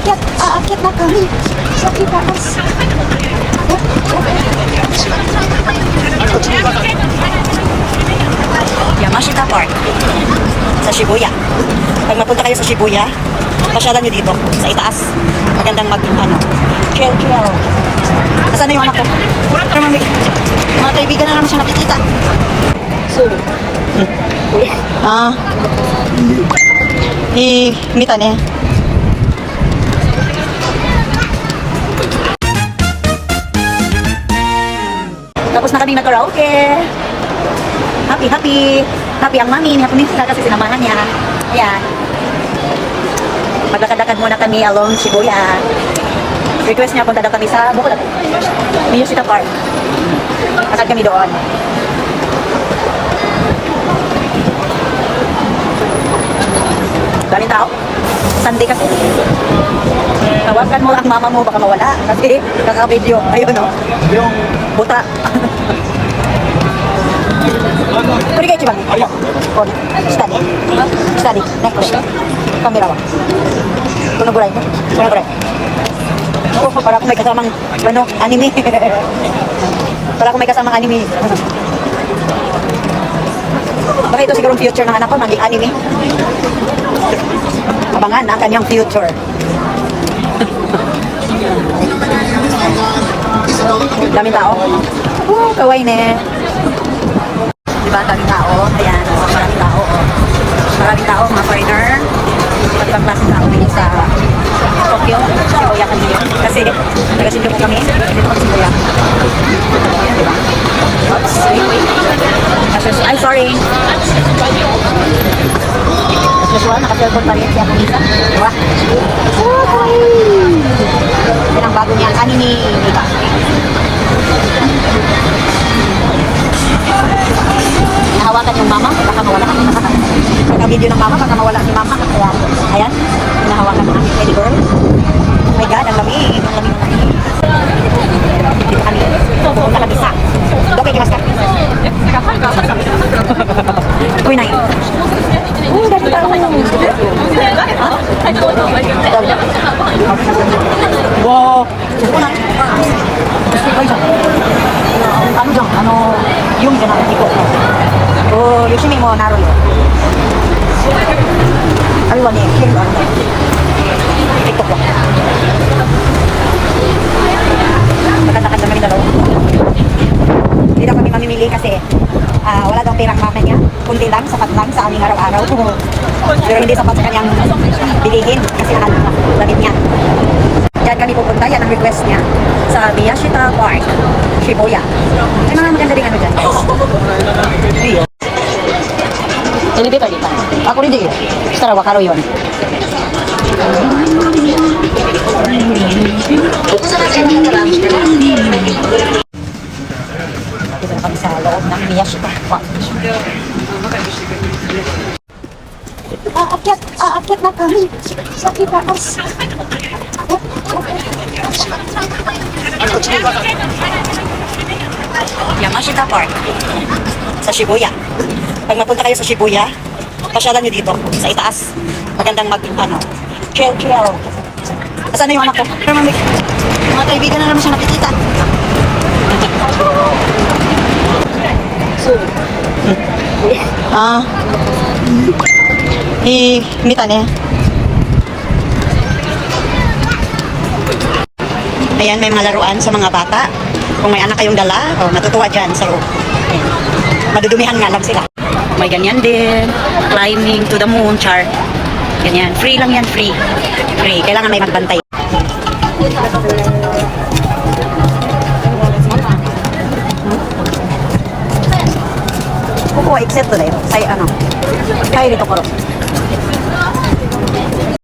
Aakyat, aakyat na kami sa itaas. Yamashita Park sa Shibuya. Pag mapunta kayo sa Shibuya, pasyalan nyo dito sa itaas. Magandang mag, ano, chill, chill. Asan na yung anak ko? Pero mami, mga kaibigan na naman siya nakikita. So, ah, i, mita Tapos na kami nag-karaoke. Happy, happy. Happy ang mami. Happy nila kasi sinamahan niya. Ayan. Maglakad-lakad muna kami along Shibuya. Request niya punta daw kami sa Bukod. Miyashita Park. Asad kami doon. Daming tao. Sunday kasi. Tawagan mo ang mama mo baka mawala kasi kaka-video. Ayun no. Yung buta. Pwede kayo chibang? Ayo. On. Study. Study. Next. Kamera wa. Kuno guray mo? Kuno guray. Oo, para kung may kasamang ano, anime. para kung may kasamang anime. Baka ito siguro future ng anak ko, maging anime. Abangan ang kanyang future. Daming tao. Oh, kaway ne. Diba, daming tao. Ayan, oh, maraming tao. Oh. Maraming tao, mga foreigner. Iba't ibang tao dito sa Tokyo. Shibuya yun. Kasi, taga-Shinjuku kami. Dito kami Shibuya. Diba? Oops, wait, Ay, sorry. As usual, naka-cellphone pa rin siya kumisa. Diba? Okay. Yan ang bago niyang anime, diba? Nahawakan yung mama, baka mawala. Pagka-video ng mama, baka mawala si mama. Kaya, ayan, nahawakan ng aming baby girl. Oh my God, ang lamig, ang lamig, ang lamig. Dito kami, pupunta kami sa Doke Kimaska. Uy, nai. Oh, dami tao. Wow. Gusto ko na. Gusto ko isa. Ano dyan? Ano, yung dyan ang iko. Oh, yoshimi mo naro yo. Ari wa ne, kiri wa ne. TikTok wa. Magkatakan kami dalawa. Hindi daw kami mamimili wala daw perang mama niya. Kunti lang, sapat lang sa aming araw-araw. Pero hindi sapat sa kanyang bilihin kasi na damit niya. Diyan kami pupunta, yan ang request niya sa Miyashita Park, Shibuya. May mga maganda rin ano dyan. Iyo. Elevator dito. Ako rin din. Gusto wakaro yun. Dito na kami sa loob ng Miyashita Park. Aakyat, aakyat na kami sa itaas. Yamashita Park sa Shibuya. Pag mapunta kayo sa Shibuya, pasyalan nyo dito sa itaas. Magandang mag, ano, chill, chill. Asan na yung anak ko? Pero mami, mga kaibigan na naman siya nakikita. So, ah, i, mita ne. Ayan, may mga laruan sa mga bata. Kung may anak kayong dala, oh, natutuwa dyan sa loob. Madudumihan nga lang sila. May ganyan din. Climbing to the moon, char. Ganyan. Free lang yan, free. Free. Kailangan may magbantay. Kukuha, except to dahil. Say, ano. Kaya dito ko.